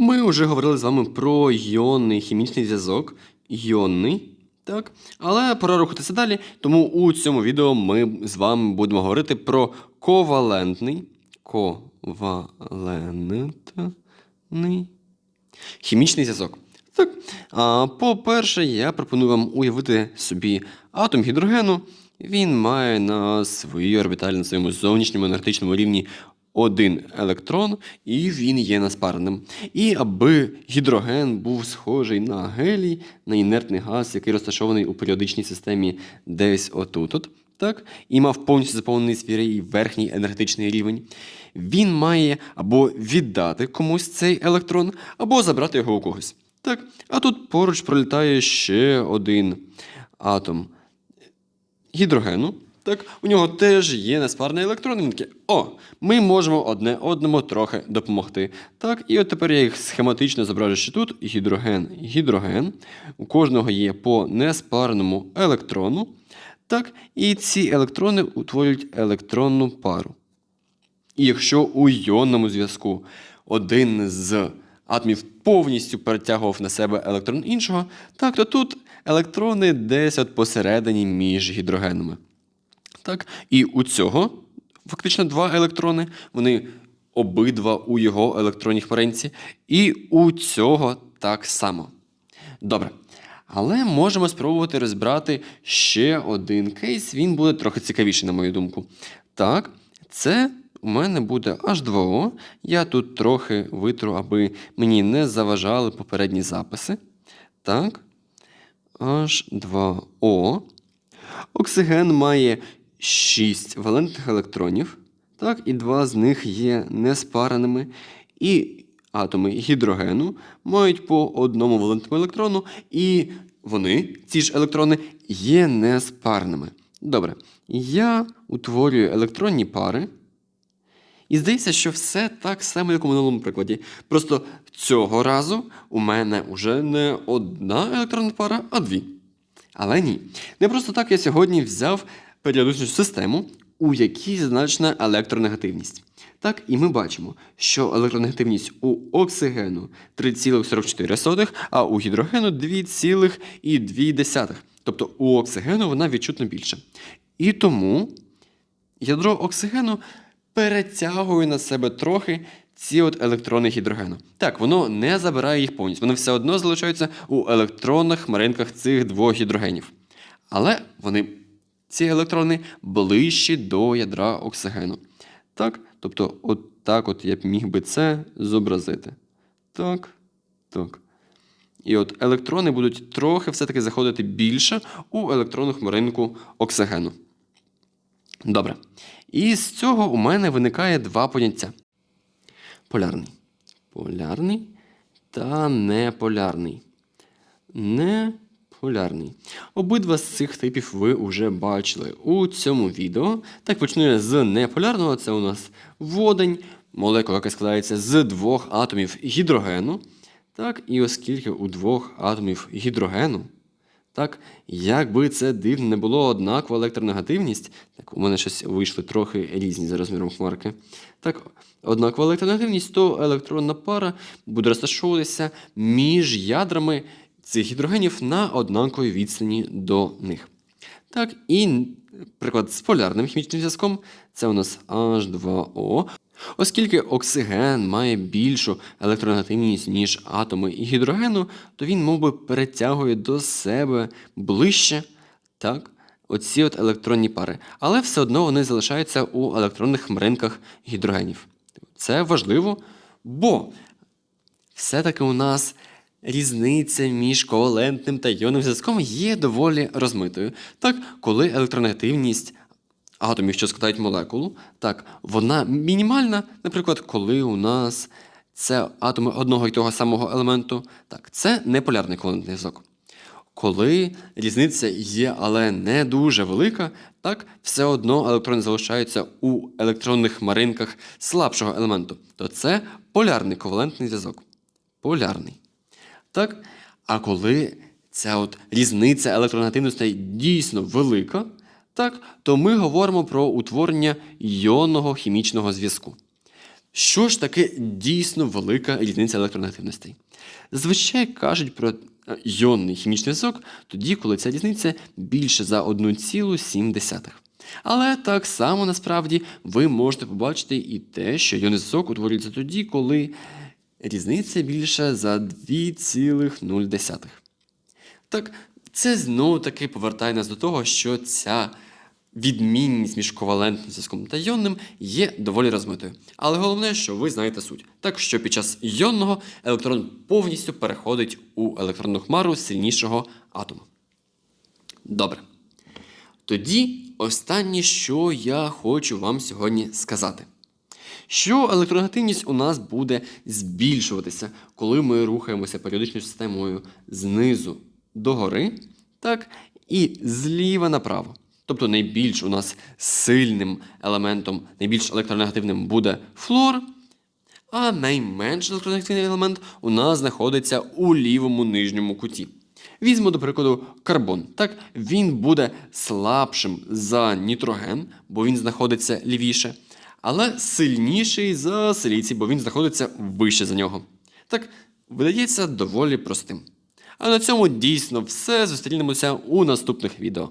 Ми вже говорили з вами про йонний хімічний зв'язок. Йонний. Так, але пора рухатися далі. Тому у цьому відео ми з вами будемо говорити про ковалентний. Ковалентний хімічний зв'язок. Так, по-перше, я пропоную вам уявити собі атом гідрогену. Він має на своїй орбіталі, на своєму зовнішньому енергетичному рівні один електрон, і він є неспарним. І аби гідроген був схожий на гелій, на інертний газ, який розташований у періодичній системі десь отут, от, так, і мав повністю заповнений свій верхній енергетичний рівень, він має або віддати комусь цей електрон, або забрати його у когось. Так, а тут поруч пролітає ще один атом гідрогену. Так, у нього теж є неспарний електрон. Він такий, о, ми можемо одне одному трохи допомогти. Так, і от тепер я їх схематично зображу ще тут. Гідроген, гідроген. У кожного є по неспарному електрону. Так, і ці електрони утворюють електронну пару. І якщо у йонному зв'язку один з атомів повністю перетягував на себе електрон іншого, так, то тут електрони десь от посередині між гідрогенами. Так, і у цього фактично два електрони, вони обидва у його електронній хмаринці, і у цього так само. Добре. Але можемо спробувати розбирати ще один кейс. Він буде трохи цікавіший, на мою думку. Так, це у мене буде H2O. Я тут трохи витру, аби мені не заважали попередні записи. Так. H2O. Оксиген має 6 валентних електронів. Так, і два з них є неспареними. І атоми гідрогену мають по одному валентному електрону, і вони, ці ж електрони, є неспарними. Добре. Я утворюю електронні пари. І здається, що все так само, як у минулому прикладі. Просто цього разу у мене вже не одна електронна пара, а дві. Але ні. Не просто так я сьогодні взяв періодичну систему, у якій зазначена електронегативність. Так, і ми бачимо, що електронегативність у оксигену 3,44, а у гідрогену 2,2. Тобто у оксигену вона відчутно більша. І тому ядро оксигену перетягує на себе трохи ці от електрони гідрогену. Так, воно не забирає їх повністю, вони все одно залишаються у електронних хмаринках цих двох гідрогенів. Але вони, ці електрони, ближчі до ядра оксигену. Так, тобто, от так от я б міг би це зобразити. Так, так. І от електрони будуть трохи все-таки заходити більше у електронну хмаринку оксигену. Добре. І з цього у мене виникає два поняття: полярний. Полярний та неполярний. Неполярний. Обидва з цих типів ви вже бачили у цьому відео. Так почну я з неполярного. Це у нас водень, молекула, яка складається з двох атомів гідрогену. Так, і оскільки у двох атомів гідрогену. Так, як це дивно не було однакова електронегативність, так, у мене щось вийшли трохи різні за розміром хмарки. Так, однакова електронегативність, то електронна пара буде розташовуватися між ядрами цих гідрогенів на однаковій відстані до них. Так, і приклад з полярним хімічним зв'язком це у нас H2O. Оскільки оксиген має більшу електронегативність, ніж атоми і гідрогену, то він мов би, перетягує до себе ближче так, оці от електронні пари. Але все одно вони залишаються у електронних хмаринках гідрогенів. Це важливо, бо все-таки у нас різниця між ковалентним та іонним зв'язком є доволі розмитою. Так, коли електронегативність атомів, що складають молекулу, так, вона мінімальна, наприклад, коли у нас це атоми одного і того самого елементу, так, це неполярний ковалентний зв'язок. Коли різниця є, але не дуже велика, так, все одно електрони залишаються у електронних хмаринках слабшого елементу, то це полярний ковалентний зв'язок. Полярний. Так? А коли ця от різниця електронегативностей дійсно велика, так, то ми говоримо про утворення іонного хімічного зв'язку. Що ж таке дійсно велика різниця електронегативностей? Зазвичай кажуть про е, йонний хімічний зв'язок тоді, коли ця різниця більше за 1,7. Але так само насправді ви можете побачити і те, що йонний зв'язок утворюється тоді, коли різниця більша за 2,0. Так, це знову таки повертає нас до того, що ця відмінність між ковалентним зв'язком та йонним є доволі розмитою. Але головне, що ви знаєте суть. Так що під час йонного електрон повністю переходить у електронну хмару сильнішого атома. Добре. Тоді останнє, що я хочу вам сьогодні сказати. Що електронегативність у нас буде збільшуватися, коли ми рухаємося періодичною системою знизу догори, так, і зліва направо. Тобто найбільш у нас сильним елементом, найбільш електронегативним буде флор, а найменш електронегативний елемент у нас знаходиться у лівому нижньому куті. Візьмемо, до прикладу, карбон. Так, він буде слабшим за нітроген, бо він знаходиться лівіше, але сильніший за силіцій, бо він знаходиться вище за нього. Так, видається доволі простим. А на цьому дійсно все. Зустрінемося у наступних відео.